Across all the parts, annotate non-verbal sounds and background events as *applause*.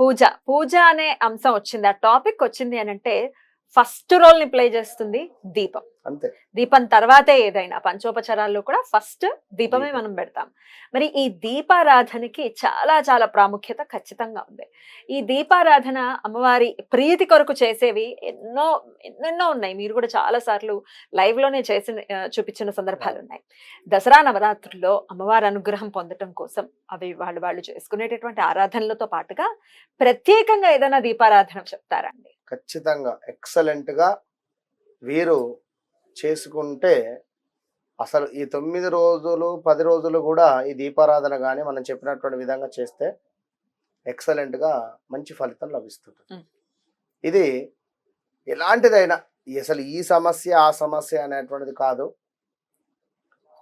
పూజ పూజ అనే అంశం వచ్చింది. ఆ టాపిక్ వచ్చింది అని అంటే ఫస్ట్ రోల్ని ప్లే చేస్తుంది దీపం. అంతే. దీపం తర్వాతే ఏదైనా పంచోపచారాల్లో కూడా ఫస్ట్ దీపమే దీపం. మనం పెడతాం. మరి ఈ దీపారాధనకి చాలా చాలా ప్రాముఖ్యత ఖచ్చితంగా ఉంది. ఈ దీపారాధన అమ్మవారి ప్రీతి కొరకు చేసేవి ఎన్నో ఎన్నెన్నో ఉన్నాయి. మీరు కూడా చాలా సార్లు లైవ్లోనే చేసి ఆ, చూపించిన సందర్భాలు ఉన్నాయి. దసరా నవరాత్రుల్లో అమ్మవారి అనుగ్రహం పొందటం కోసం అవి వాళ్ళు వాళ్ళు చేసుకునేటటువంటి ఆరాధనలతో పాటుగా ప్రత్యేకంగా ఏదైనా దీపారాధన చెప్తారండి ఖచ్చితంగా ఎక్సలెంట్గా వీరు చేసుకుంటే అసలు ఈ తొమ్మిది రోజులు పది రోజులు కూడా ఈ దీపారాధన కానీ మనం చెప్పినటువంటి విధంగా చేస్తే ఎక్సలెంట్గా మంచి ఫలితం లభిస్తుంది. ఇది ఎలాంటిదైనా అసలు ఈ సమస్య ఆ సమస్య అనేటువంటిది కాదు.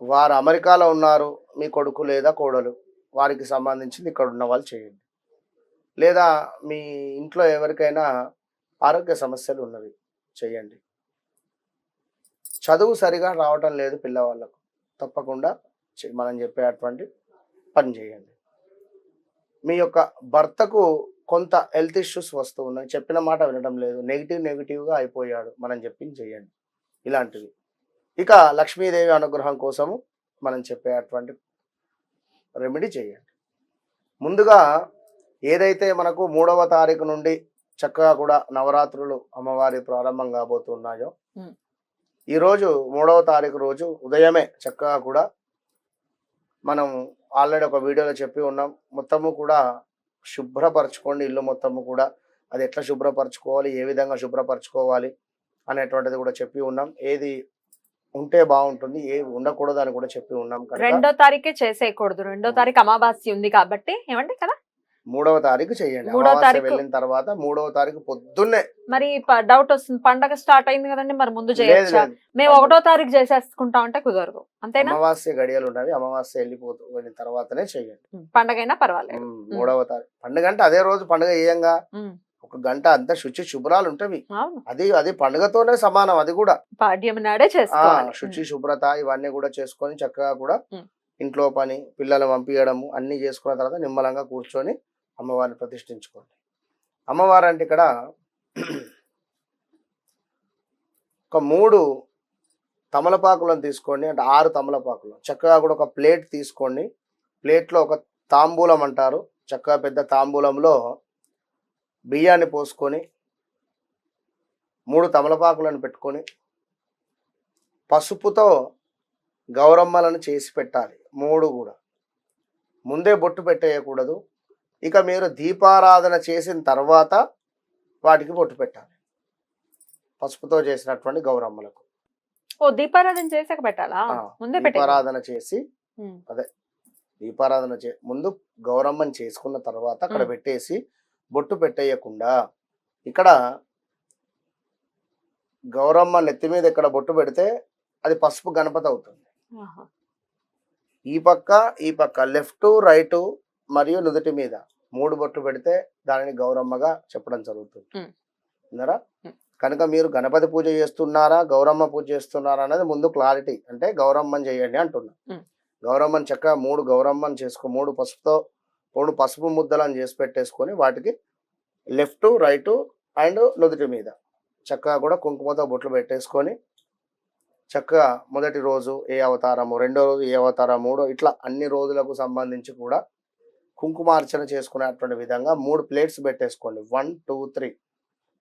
వారు అమెరికాలో ఉన్నారు మీ కొడుకు లేదా కోడలు వారికి సంబంధించింది ఇక్కడ ఉన్న వాళ్ళు చేయండి. లేదా మీ ఇంట్లో ఎవరికైనా ఆరోగ్య సమస్యలు ఉన్నవి. చేయండి. చదువు సరిగా రావటం లేదు పిల్లవాళ్ళకు. తప్పకుండా చే- మనం చెప్పేటువంటి పని చేయండి. మీ యొక్క భర్తకు కొంత హెల్త్ ఇష్యూస్ వస్తూ ఉన్నాయి. చెప్పిన మాట వినడం లేదు. నెగిటివ్ నెగిటివ్గా అయిపోయాడు. మనం చెప్పింది చేయండి. ఇలాంటివి. ఇక లక్ష్మీదేవి అనుగ్రహం కోసము మనం చెప్పేటువంటి రెమెడీ చేయండి. ముందుగా ఏదైతే మనకు మూడవ తారీఖు నుండి చక్కగా కూడా నవరాత్రులు అమ్మవారి ప్రారంభం కాబోతున్నాయో. మ్. ఈ రోజు మూడవ తారీఖు రోజు ఉదయమే చక్కగా కూడా మనం ఆల్రెడీ ఒక వీడియోలో చెప్పి ఉన్నాం. మొత్తము కూడా శుభ్రపరచుకోండి ఇల్లు మొత్తము కూడా. అది ఎట్లా శుభ్రపరచుకోవాలి ఏ విధంగా శుభ్రపరచుకోవాలి అనేటువంటిది కూడా చెప్పి ఉన్నాం. ఏది ఉంటే బాగుంటుంది ఏది ఉండకూడదు అని కూడా చెప్పి ఉన్నాం రెండో తారీఖే చేసేయకూడదు. రెండో తారీఖు అమావాస్య ఉంది కాబట్టి ఏమండి కదా? మూడవ తారీఖు చేయండి. మూడవ తారీఖు- వెళ్ళిన తర్వాత మూడవ తారీఖు పొద్దున్నే. మరి డౌట్ వస్తుంది. పండగ స్టార్ట్ అయింది కదండి మరి ముందు చేయొచ్చా. మేము ఒకటో తారీఖు చేసేసుకుంటాం అంటే కుదరదు. అంతేనా? అమావాస్య గడియలు ఉన్నవి అమావాస్య వెళ్ళిపోతూ వెళ్ళిన తర్వాతనే చేయండి. పండగైనా పర్వాలేదు. మూడవ తారీఖు పండుగ అంటే అదే రోజు పండుగ ఏయంగా ఒక గంట అంతా శుచి శుభ్రాలు ఉంటవి. అది అది పండుగతోనే సమానం అది కూడా. పాడ్యం నాడే చేసుకోవాలి. శుచి శుభ్రత ఇవన్నీ కూడా చేసుకొని చక్కగా కూడా. ఇంట్లో పని పిల్లలు పంపించడము అన్ని చేసుకున్న తర్వాత నిమ్మలంగా కూర్చొని అమ్మవారిని ప్రతిష్ఠించుకోండి. అమ్మవారు అంటే ఇక్కడ ఒక మూడు తమలపాకులను తీసుకోండి. అంటే ఆరు తమలపాకులు. చక్కగా కూడా ఒక ప్లేట్ తీసుకోండి. ప్లేట్లో ఒక తాంబూలం అంటారు. చక్కగా పెద్ద తాంబూలంలో బియ్యాన్ని పోసుకొని మూడు తమలపాకులను పెట్టుకొని పసుపుతో గౌరమ్మలను చేసి పెట్టాలి. మూడు కూడా. ముందే బొట్టు పెట్టేయకూడదు. ఇక మీరు దీపారాధన చేసిన తర్వాత వాటికి బొట్టు పెట్టాలి. పసుపుతో చేసినటువంటి గౌరమ్మలకు. ఓ దీపారాధన చేసాక పెట్టాలా? ముందే దీపారాధన చేసి దీపారాధన చే ముందు గౌరమ్మని చేసుకున్న తర్వాత అక్కడ. పెట్టేసి బొట్టు పెట్టేయకుండా ఇక్కడ గౌరమ్మ నెత్తి మీద ఇక్కడ బొట్టు పెడితే అది పసుపు గణపతి అవుతుంది. ఈ పక్క ఈ పక్క లెఫ్ట్ రైట్ మరియు నుదుటి మీద మూడు బొట్లు పెడితే దానిని గౌరమ్మగా చెప్పడం జరుగుతుంది. విన్నారా. కనుక మీరు గణపతి పూజ చేస్తున్నారా గౌరమ్మ పూజ చేస్తున్నారా అనేది ముందు క్లారిటీ అంటే గౌరమ్మని చేయండి అంటున్నా. గౌరమ్మని చక్కగా మూడు గౌరమ్మని చేసుకో మూడు పసుపుతో మూడు పసుపు ముద్దలను చేసి పెట్టేసుకొని వాటికి లెఫ్ట్ రైట్ అండ్ నుదుటి మీద చక్కగా కూడా కుంకుమతో బొట్లు పెట్టేసుకొని చక్కగా మొదటి రోజు ఏ అవతారము రెండో రోజు ఏ అవతారం మూడో ఇట్లా అన్ని రోజులకు సంబంధించి కూడా కుంకుమార్చన చేసుకునేటువంటి విధంగా మూడు ప్లేట్స్ పెట్టేసుకోండి. One two three.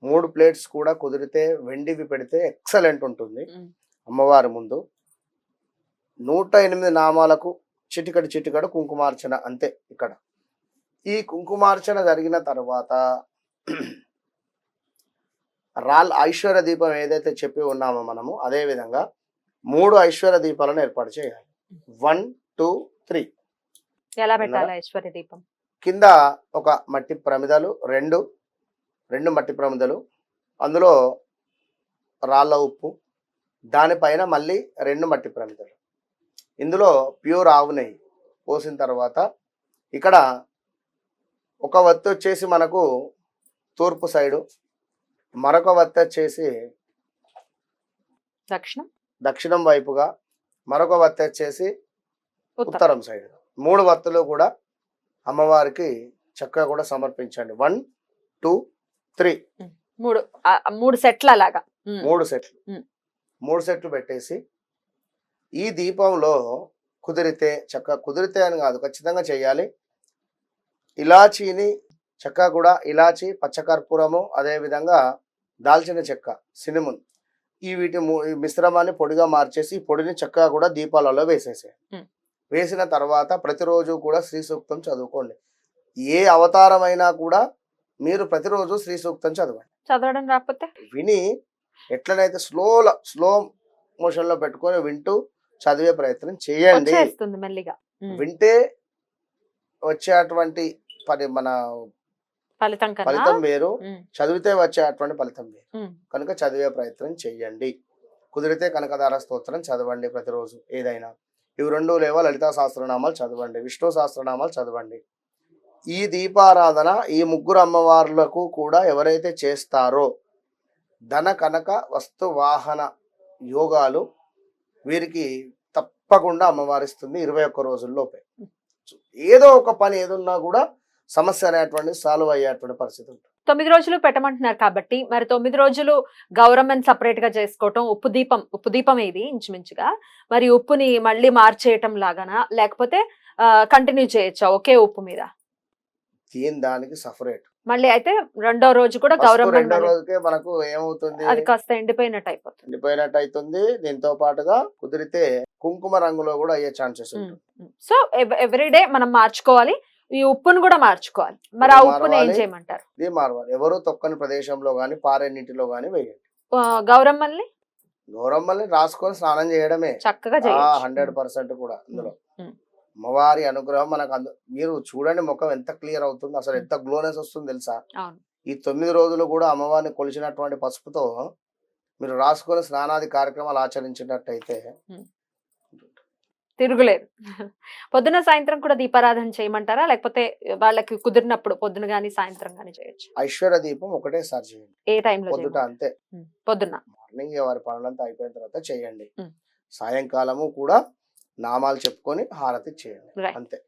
మూడు ప్లేట్స్ కూడా కుదిరితే వెండివి పెడితే ఎక్సలెంట్ ఉంటుంది. అమ్మవారి ముందు. నూట ఎనిమిది నామాలకు చిటికడి చిటికడు కుంకుమార్చన అంతే ఇక్కడ. ఈ కుంకుమార్చన జరిగిన తర్వాత రాల్ ఐశ్వర్య దీపం ఏదైతే చెప్పి ఉన్నామో మనము అదే విధంగా మూడు ఐశ్వర్య దీపాలను ఏర్పాటు చేయాలి. One two three. ఎలా పెట్టాలి ఐశ్వర్య దీపం? కింద ఒక మట్టి ప్రమిదలు రెండు రెండు మట్టి ప్రమిదలు. అందులో రాళ్ళ ఉప్పు దానిపైన మళ్ళీ రెండు మట్టి ప్రమిదలు. ఇందులో ప్యూర్ ఆవు నెయ్యి పోసిన తర్వాత ఇక్కడ ఒక వత్తి వచ్చేసి మనకు తూర్పు సైడు మరొక వత్తి వచ్చేసి దక్షిణం? దక్షిణం వైపుగా మరొక వత్తి వచ్చేసి ఉత్తరం. ఉత్తరం సైడ్. మూడు వత్తులు కూడా అమ్మవారికి చక్కగా కూడా సమర్పించండి వన్ టూ త్రీ మూడు మూడు సెట్ల అలాగా. మూడు సెట్లు. మూడు సెట్లు పెట్టేసి ఈ దీపంలో కుదిరితే చక్కగా కుదిరితే అని కాదు ఖచ్చితంగా చేయాలి ఇలాచీని చక్కగా కూడా ఇలాచి పచ్చకర్పూరము అదేవిధంగా దాల్చిన చెక్క సినిమున్ ఈ వీటి మిశ్రమాన్ని పొడిగా మార్చేసి పొడిని చక్కగా కూడా దీపాలలో వేసేసేయండి మ్. వేసిన తర్వాత ప్రతిరోజు కూడా శ్రీ సూక్తం చదువుకోండి. ఏ అవతారమైనా కూడా మీరు ప్రతిరోజు శ్రీ సూక్తం చదవండి. చదవడం రాకపోతే? విని ఎట్లనైతే స్లోలో స్లో మోషన్లో పెట్టుకొని వింటూ చదివే ప్రయత్నం చేయండి. మెల్లిగా. వింటే వచ్చేటువంటి పరి మన ఫలితం ఫలితం వేరు. చదివితే వచ్చేటువంటి ఫలితం వేరు. కనుక చదివే ప్రయత్నం చెయ్యండి కుదిరితే కనకదార స్తోత్రం చదవండి ప్రతిరోజు ఏదైనా. ఇవి రెండు లేవా లలితా సహస్రనామాలు చదవండి విష్ణు సహస్రనామాలు చదవండి. ఈ దీపారాధన ఈ ముగ్గురు అమ్మవార్లకు కూడా ఎవరైతే చేస్తారో ధన కనక వస్తు వాహన యోగాలు వీరికి తప్పకుండా అమ్మవారిస్తుంది ఇరవై ఒక్క రోజుల్లోపే ఏదో ఒక పని ఏదున్నా కూడా సమస్య అనేటువంటి సాల్వ్ అయ్యేటువంటి పరిస్థితి ఉంటుంది. తొమ్మిది రోజులు పెట్టమంటున్నారు కాబట్టి మరి తొమ్మిది రోజులు గౌరమ్మని సపరేట్గా చేసుకోవటం ఉప్పు దీపం ఉప్పు దీపం ఇది ఇంచుమించుగా? మరి ఉప్పుని మళ్ళీ మార్చేయటం లాగానా? లేకపోతే కంటిన్యూ చేయొచ్చా ఒకే ఉప్పు మీద? దీని దానికి సపరేట్ మళ్ళీ అయితే రెండో రోజు కూడా రెండో రోజుకే మనకు ఏమవుతుంది? అది కాస్త ఎండిపోయినట్టు అయిపోతుంది. ఎండిపోయినట్టు అవుతుంది దీంతో పాటుగా కుదిరితే కుంకుమ రంగులో కూడా అయ్యే ఛాన్సెస్. సో ఎవ్రీడే మనం మార్చుకోవాలి. ఈ ఉప్పును కూడా మార్చుకోవాలి. మరి ఆ ఉప్పు ఉప్పుని ఏం. చేయమంటారు? ఇది మారవాలి. ఎవరు తొక్కని ప్రదేశంలో గాని పారే నీటిలో గాని వేయండి. గౌరమ్మల్ని? గౌరమ్మల్ని రాసుకొని స్నానం చేయడమే. చక్కగా హండ్రెడ్ పర్సెంట్ కూడా అందులో ఉమ్. అమ్మవారి అనుగ్రహం మనకు అందు మీరు చూడండి ముఖం ఎంత క్లియర్ అవుతుంది. అసలు ఎంత గ్లోనెస్ వస్తుంది తెలుసా? ఈ తొమ్మిది రోజులు కూడా అమ్మవారిని కొలిచినటువంటి పసుపుతో మీరు రాసుకొని స్నానాది కార్యక్రమాలు ఆచరించినట్టయితే తిరుగులేదు. పొద్దున సాయంత్రం కూడా దీపారాధన చేయమంటారా? లేకపోతే వాళ్ళకి కుదిరినప్పుడు పొద్దున గానీ సాయంత్రం గానీ చేయొచ్చు? ఐశ్వర్య దీపం ఒకటేసారి చేయండి. ఏ టైంలో పొద్దుట అంతే. పొద్దున్న. మార్నింగ్ వారి పనులంతా అయిపోయిన తర్వాత చేయండి. సాయంకాలము కూడా నామాలు చెప్పుకొని హారతి చేయండి. అంతే.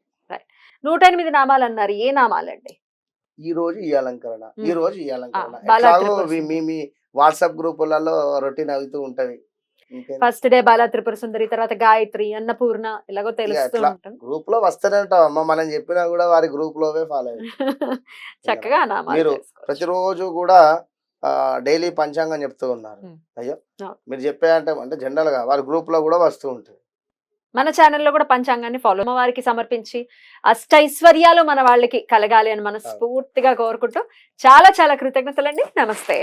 నూట ఎనిమిది నామాలు అన్నారు. ఏ నామాలండి? ఈ రోజు ఈ అలంకరణ. ఈ రోజు ఈ అలంకరణ. మీ- మీ వాట్సాప్ గ్రూపులలో రొటీన్ అవుతూ ఉంటది. ఫస్ట్ డే బాలా త్రిపుర సుందరి తర్వాత గాయత్రి అన్నపూర్ణ ఇలాగో తెలుస్తూ. ఉంటుంది గ్రూప్లో వస్తూనే ఉంటాం అమ్మ మనం చెప్పినా కూడా వారి గ్రూప్ లోవే ఫాలో *laughs* చక్కగా మీరు. ప్రతిరోజు కూడా డైలీ పంచాంగం చెప్తూ ఉన్నారు. అయ్యో. మీరు చెప్పే అంటే అంటే జనరల్గా వారి గ్రూప్లో కూడా వస్తూ ఉంటుంది మన ఛానల్లో కూడా పంచాంగాన్ని ఫాలో వారికి సమర్పించి అష్టైశ్వర్యాలు మన వాళ్ళకి కలగాలి అని మనస్ఫూర్తిగా కోరుకుంటూ చాలా చాలా కృతజ్ఞతలండి నమస్తే